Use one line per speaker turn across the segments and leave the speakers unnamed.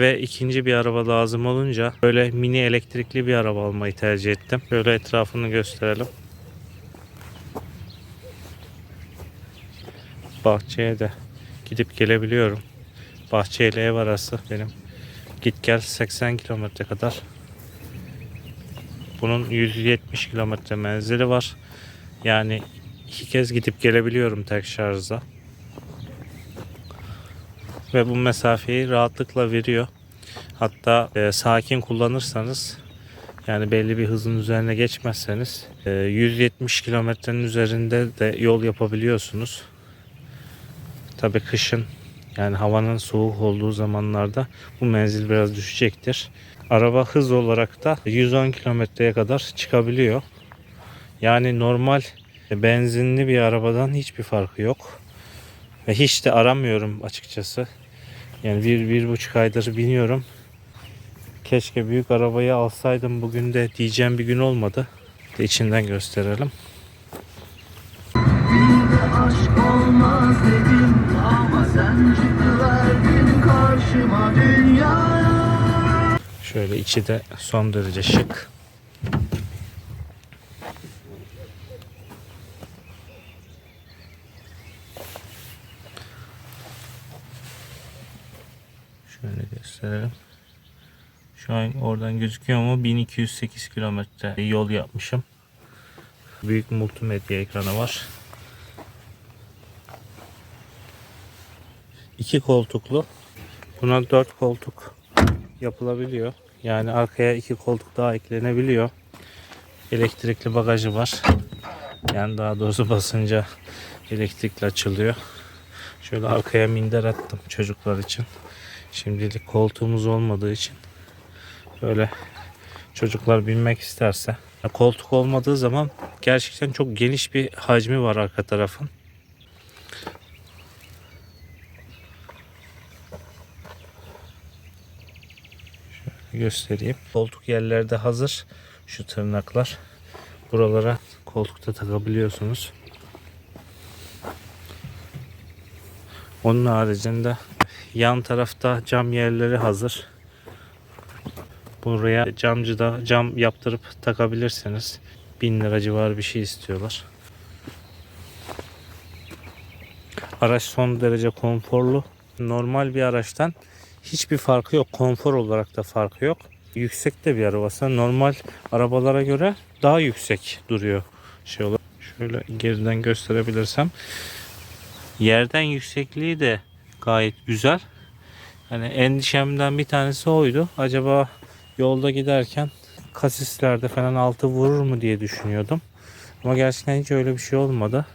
Ve ikinci bir araba lazım olunca böyle mini elektrikli bir araba almayı tercih ettim. Böyle etrafını gösterelim. Bahçeye de gidip gelebiliyorum. Bahçeyle ev arası benim. Git gel 80 kilometre kadar. Bunun 170 kilometre menzili var. Yani iki kez gidip gelebiliyorum tek şarjda. Ve bu mesafeyi rahatlıkla veriyor. Hatta e, sakin kullanırsanız yani belli bir hızın üzerine geçmezseniz e, 170 kilometrenin üzerinde de yol yapabiliyorsunuz. Tabii kışın yani havanın soğuk olduğu zamanlarda bu menzil biraz düşecektir. Araba hız olarak da 110 kilometreye kadar çıkabiliyor. Yani normal benzinli bir arabadan hiçbir farkı yok. Ve hiç de aramıyorum açıkçası. Yani bir, bir buçuk aydır biniyorum. Keşke büyük arabayı alsaydım bugün de diyeceğim bir gün olmadı. De içinden gösterelim.
Bir de aşk olmaz dedim ama sen çıkıverdin karşıma dünya.
Şöyle içi de son derece şık. Şöyle gösterelim. Şu an oradan gözüküyor mu? 1208 kilometre yol yapmışım. Büyük multimedya ekranı var. İki koltuklu. Buna dört koltuk yapılabiliyor. Yani arkaya iki koltuk daha eklenebiliyor. Elektrikli bagajı var. Yani daha doğrusu basınca elektrikli açılıyor. Şöyle arkaya minder attım çocuklar için. Şimdilik koltuğumuz olmadığı için böyle çocuklar binmek isterse. Koltuk olmadığı zaman gerçekten çok geniş bir hacmi var arka tarafın. göstereyim. Koltuk yerlerde hazır. Şu tırnaklar. Buralara koltukta takabiliyorsunuz. Onun haricinde yan tarafta cam yerleri hazır. Buraya camcıda cam yaptırıp takabilirsiniz. 1000 lira civarı bir şey istiyorlar. Araç son derece konforlu. Normal bir araçtan hiçbir farkı yok. Konfor olarak da farkı yok. Yüksek de bir araba. Aslında Normal arabalara göre daha yüksek duruyor. Şey olarak. Şöyle geriden gösterebilirsem. Yerden yüksekliği de gayet güzel. Hani endişemden bir tanesi oydu. Acaba yolda giderken kasislerde falan altı vurur mu diye düşünüyordum. Ama gerçekten hiç öyle bir şey olmadı.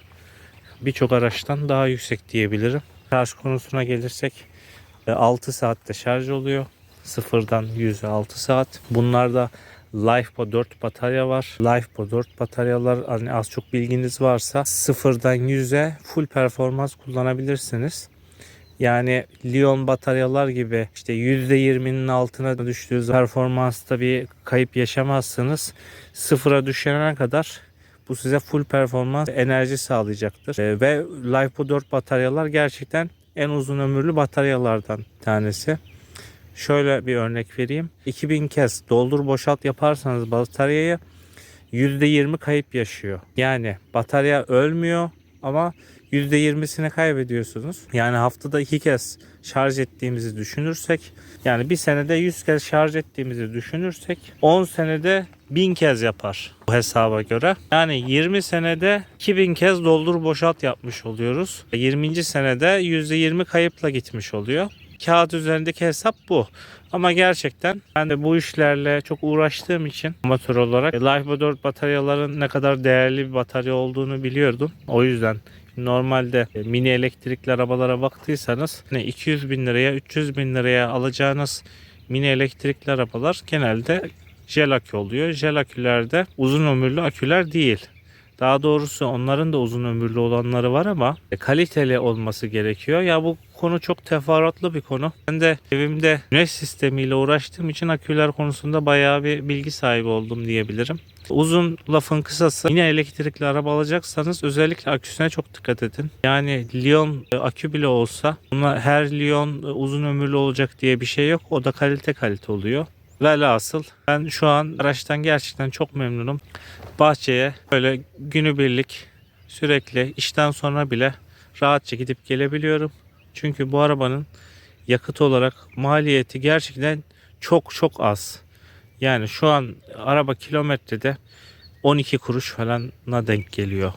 Birçok araçtan daha yüksek diyebilirim. Şarj konusuna gelirsek 6 saatte şarj oluyor. Sıfırdan 100'e 6 saat. Bunlarda LifePo 4 batarya var. LifePo 4 bataryalar hani az çok bilginiz varsa sıfırdan 100'e full performans kullanabilirsiniz. Yani Lion bataryalar gibi işte %20'nin altına düştüğü performansta bir kayıp yaşamazsınız. Sıfıra düşene kadar bu size full performans enerji sağlayacaktır. Ee, Ve LiPo 4 bataryalar gerçekten en uzun ömürlü bataryalardan tanesi. Şöyle bir örnek vereyim. 2000 kez doldur boşalt yaparsanız bataryayı %20 kayıp yaşıyor. Yani batarya ölmüyor ama %20'sini kaybediyorsunuz. Yani haftada iki kez şarj ettiğimizi düşünürsek yani bir senede 100 kez şarj ettiğimizi düşünürsek 10 senede 1000 kez yapar bu hesaba göre. Yani 20 senede 2000 kez doldur boşalt yapmış oluyoruz. 20. senede %20 kayıpla gitmiş oluyor. Kağıt üzerindeki hesap bu. Ama gerçekten ben de bu işlerle çok uğraştığım için amatör olarak Life 4 bataryaların ne kadar değerli bir batarya olduğunu biliyordum. O yüzden normalde mini elektrikli arabalara baktıysanız ne 200 bin liraya 300 bin liraya alacağınız mini elektrikli arabalar genelde jel akü oluyor. Jel akülerde uzun ömürlü aküler değil. Daha doğrusu onların da uzun ömürlü olanları var ama e, kaliteli olması gerekiyor. Ya bu konu çok teferruatlı bir konu. Ben de evimde güneş sistemiyle uğraştığım için aküler konusunda bayağı bir bilgi sahibi oldum diyebilirim. Uzun lafın kısası yine elektrikli araba alacaksanız özellikle aküsüne çok dikkat edin. Yani Lyon e, akü bile olsa buna her Lyon e, uzun ömürlü olacak diye bir şey yok. O da kalite kalite oluyor. Velhasıl ben şu an araçtan gerçekten çok memnunum. Bahçeye böyle günübirlik sürekli işten sonra bile rahatça gidip gelebiliyorum. Çünkü bu arabanın yakıt olarak maliyeti gerçekten çok çok az. Yani şu an araba kilometrede 12 kuruş falan'a denk geliyor.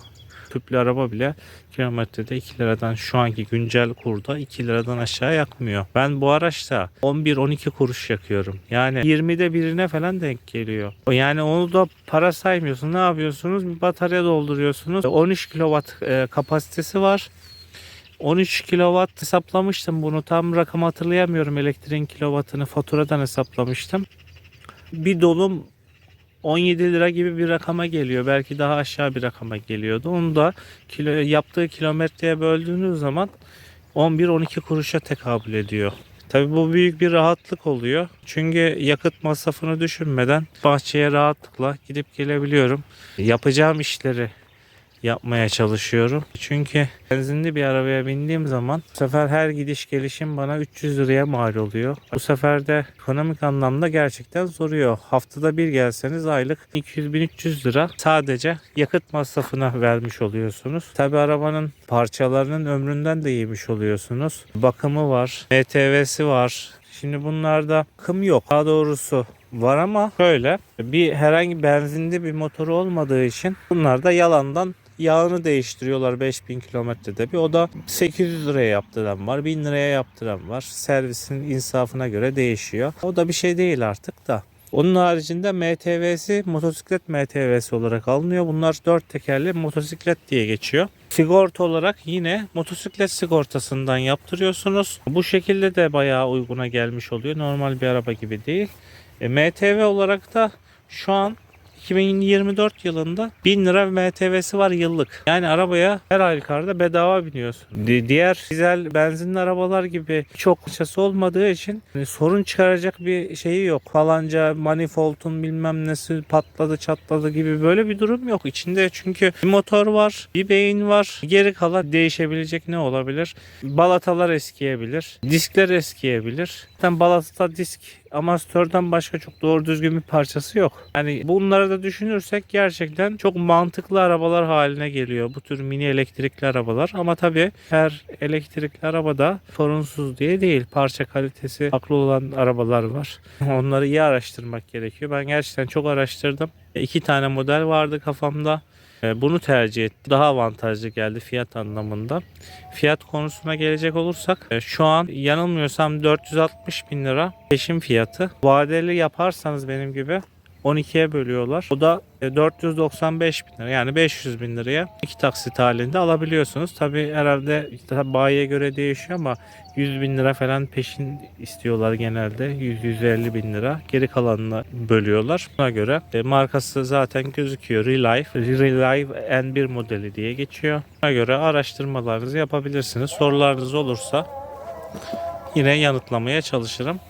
Tüplü araba bile kilometrede 2 liradan şu anki güncel kurda 2 liradan aşağı yakmıyor. Ben bu araçta 11-12 kuruş yakıyorum. Yani 20'de birine falan denk geliyor. Yani onu da para saymıyorsun. Ne yapıyorsunuz? Bir batarya dolduruyorsunuz. 13 kilowatt e, kapasitesi var. 13 kilowatt hesaplamıştım bunu. Tam rakam hatırlayamıyorum elektriğin kilowattını faturadan hesaplamıştım. Bir dolum 17 lira gibi bir rakama geliyor. Belki daha aşağı bir rakama geliyordu. Onu da kilo, yaptığı kilometreye böldüğünüz zaman 11-12 kuruşa tekabül ediyor. Tabii bu büyük bir rahatlık oluyor. Çünkü yakıt masrafını düşünmeden bahçeye rahatlıkla gidip gelebiliyorum. Yapacağım işleri yapmaya çalışıyorum. Çünkü benzinli bir arabaya bindiğim zaman bu sefer her gidiş gelişim bana 300 liraya mal oluyor. Bu sefer de ekonomik anlamda gerçekten zoruyor. Haftada bir gelseniz aylık 200-1300 lira sadece yakıt masrafına vermiş oluyorsunuz. Tabi arabanın parçalarının ömründen de yemiş oluyorsunuz. Bakımı var, MTV'si var. Şimdi bunlarda bakım yok. Daha doğrusu var ama şöyle bir herhangi benzinli bir motoru olmadığı için bunlar da yalandan yağını değiştiriyorlar 5000 kilometrede bir. O da 800 liraya yaptıran var, 1000 liraya yaptıran var. Servisin insafına göre değişiyor. O da bir şey değil artık da. Onun haricinde MTV'si motosiklet MTV'si olarak alınıyor. Bunlar dört tekerli motosiklet diye geçiyor. Sigorta olarak yine motosiklet sigortasından yaptırıyorsunuz. Bu şekilde de bayağı uyguna gelmiş oluyor. Normal bir araba gibi değil. E, MTV olarak da şu an 2024 yılında 1000 lira MTV'si var yıllık. Yani arabaya her halükarda bedava biniyorsun. Di- diğer dizel benzinli arabalar gibi çok parçası olmadığı için hani sorun çıkaracak bir şeyi yok. Falanca manifoldun bilmem nesi patladı çatladı gibi böyle bir durum yok. İçinde çünkü bir motor var, bir beyin var. Geri kalan değişebilecek ne olabilir? Balatalar eskiyebilir, diskler eskiyebilir. Zaten balata disk amastörden başka çok doğru düzgün bir parçası yok. Yani bunları da düşünürsek gerçekten çok mantıklı arabalar haline geliyor bu tür mini elektrikli arabalar. Ama tabii her elektrikli arabada sorunsuz diye değil. Parça kalitesi haklı olan arabalar var. Onları iyi araştırmak gerekiyor. Ben gerçekten çok araştırdım. İki tane model vardı kafamda. E, Bunu tercih ettim. Daha avantajlı geldi fiyat anlamında. Fiyat konusuna gelecek olursak e, şu an yanılmıyorsam 460 bin lira peşin fiyatı. Vadeli yaparsanız benim gibi 12'ye bölüyorlar. O da e, 495 bin lira yani 500 bin liraya iki taksit halinde alabiliyorsunuz. Tabi herhalde tabii bayiye göre değişiyor ama 100 bin lira falan peşin istiyorlar genelde. 100-150 bin lira. Geri kalanını bölüyorlar. Buna göre e, markası zaten gözüküyor. Relive. Relive N1 modeli diye geçiyor. Buna göre araştırmalarınızı yapabilirsiniz. Sorularınız olursa yine yanıtlamaya çalışırım.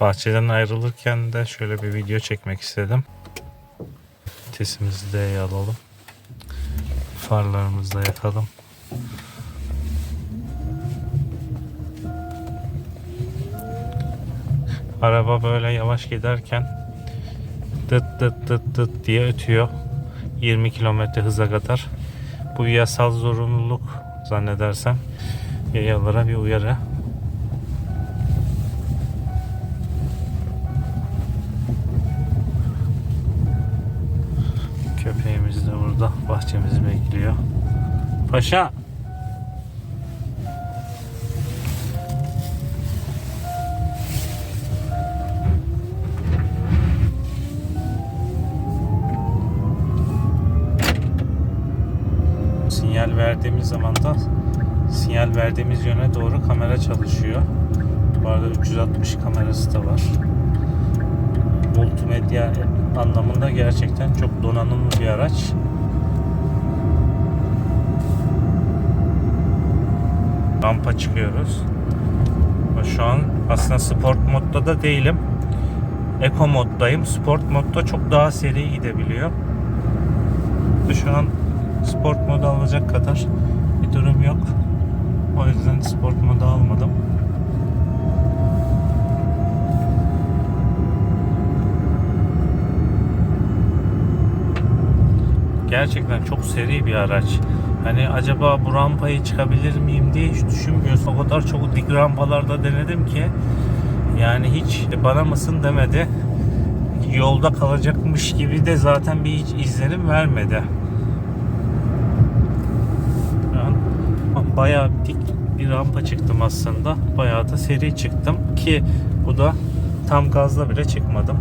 Bahçeden ayrılırken de şöyle bir video çekmek istedim. Vitesimizi de alalım. Farlarımızı da yakalım. Araba böyle yavaş giderken dıt dıt dıt dıt diye ötüyor. 20 kilometre hıza kadar. Bu yasal zorunluluk zannedersem. Yayalara bir uyarı. Burada bahçemizi bekliyor. Paşa. Sinyal verdiğimiz zaman da Sinyal verdiğimiz yöne doğru kamera çalışıyor. Bu arada 360 kamerası da var. Multimedya anlamında gerçekten çok donanımlı bir araç. Rampa çıkıyoruz. Şu an aslında sport modda da değilim. Eco moddayım. Sport modda çok daha seri gidebiliyor. Şu an sport modu alacak kadar bir durum yok. O yüzden sport modu almadım. Gerçekten çok seri bir araç. Hani acaba bu rampayı çıkabilir miyim diye hiç düşünmüyorsun. O kadar çok dik rampalarda denedim ki yani hiç bana mısın demedi. Yolda kalacakmış gibi de zaten bir hiç izlenim vermedi. Ben bayağı dik bir rampa çıktım aslında. Bayağı da seri çıktım ki bu da tam gazla bile çıkmadım.